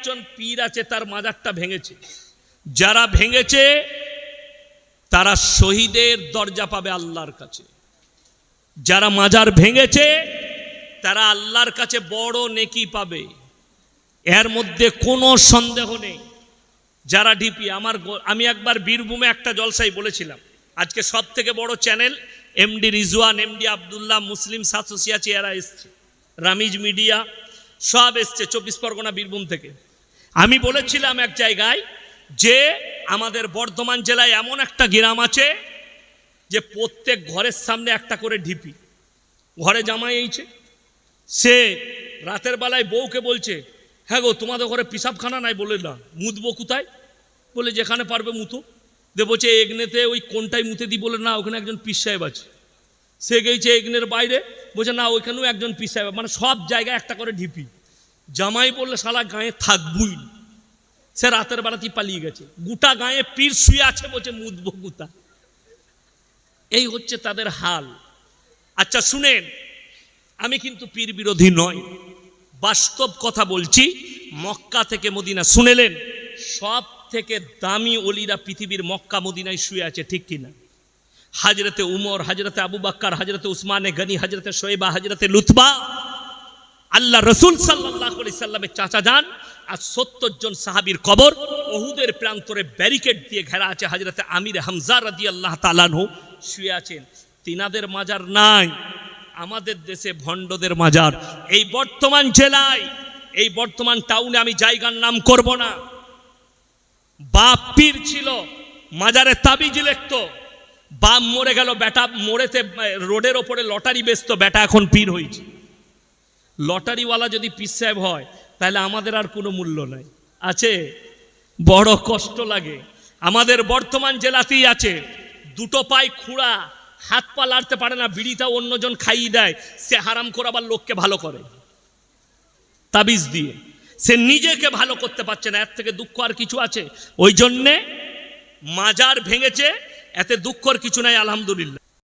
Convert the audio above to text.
একজন পীর আছে, তার মাজারটা ভেঙেছে। যারা ভেঙেছে, তারা শহীদের দরজা পাবে আল্লাহর কাছে। যারা মাজার ভেঙেছে, তারা আল্লাহর কাছে বড় নেকি পাবে। এর মধ্যে কোনো সন্দেহ নেই। যারা ডিপি, আমার আমি একবার বীরভূমে একটা জলসাই বলেছিলাম, আজকে সব থেকে বড় channel, MD Rizwan, MD Abdullah, মুসলিম সাতসিয়াচি এরা এসছে। রামিজ মিডিয়া, সব এসছে, চব্বিশ পরগনা বীরভূম থেকে। আমি বলেছিলাম এক জায়গায় যে আমাদের বর্ধমান জেলায় এমন একটা গ্রাম আছে যে প্রত্যেক ঘরের সামনে একটা করে ঢিপি। ঘরে জামাই এইছে সে রাতের বেলায় বউকে বলছে হ্যাঁ গো, তোমাদের ঘরে পিসাবখানা নাই? বলে, না। মুতবো কোথায়? বলে, যেখানে পারবে মুতো। দে বলছে, এগনেতে ওই কোনটাই মুতে দি? বলে, না, ওখানে একজন পিস সাহেব আছে। সে গেছে এগনের বাইরে। বলছে, না, ওইখানেও একজন পিস সাহেব মানে সব জায়গায় একটা করে ঢিপি। জামাই বললে, শালা গায়ে থাকবই। সে রাতের বেলাতেই পালিয়ে গেছে। গোটা গায়ে পীর শুয়ে আছে বলছে মুদবো গুতা এই হচ্ছে তাদের হাল। আচ্ছা শুনেন, আমি কিন্তু পীর বিরোধী নয় বাস্তব কথা বলছি, মক্কা থেকে মদিনা শুনেলেন, সব থেকে দামি অলিরা পৃথিবীর মক্কা মদিনায় শুয়ে আছে, ঠিক কিনা? হাজরতে উমর, হাজরতে আবু বাক্কার, হাজরতে উসমানে গনি, হাজরতে শোয়েবা, হাজরতে লুতবা আল্লাহ রসুল সাল্লাহ সাল্লামের চাচা যান আর সত্তর জন সাহাবির কবর ওহুদের প্রান্তরে ব্যারিকেড দিয়ে ঘেরা আছে হাজরতে আমির হামজা রাদি আল্লাহ তালানহু শুয়ে আছেন। তিনাদের মাজার নাই। আমাদের দেশে ভণ্ডদের মাজার। এই বর্তমান জেলায়, এই বর্তমান টাউনে আমি জায়গার নাম করব না। বাপ পীর ছিল, মাজারে তাবিজ লিখতো। বাপ মরে গেল, বেটা মরেতে রোডের ওপরে লটারি বেচতো, বেটা এখন পীর হয়েছে। লটারিওয়ালা যদি পীর সাহেব হয়, তাহলে আমাদের আর কোনো মূল্য নাই। আছে? বড় কষ্ট লাগে। আমাদের বর্তমান জেলাতেই আছে। দুটো পায়ে খুঁড়া, হাত পা লাড়তে পারে না বিড়িটা অন্যজন খাইয়ে দেয়। সে হারাম করে আবার লোককে ভালো করে। তাবিজ দিয়ে। সে নিজেকে ভালো করতে পারছে না, এর থেকে দুঃখ আর কিছু আছে? ওই জন্যে মাজার ভেঙেছে, এতে দুঃখর কিছু নাই, আলহামদুলিল্লাহ।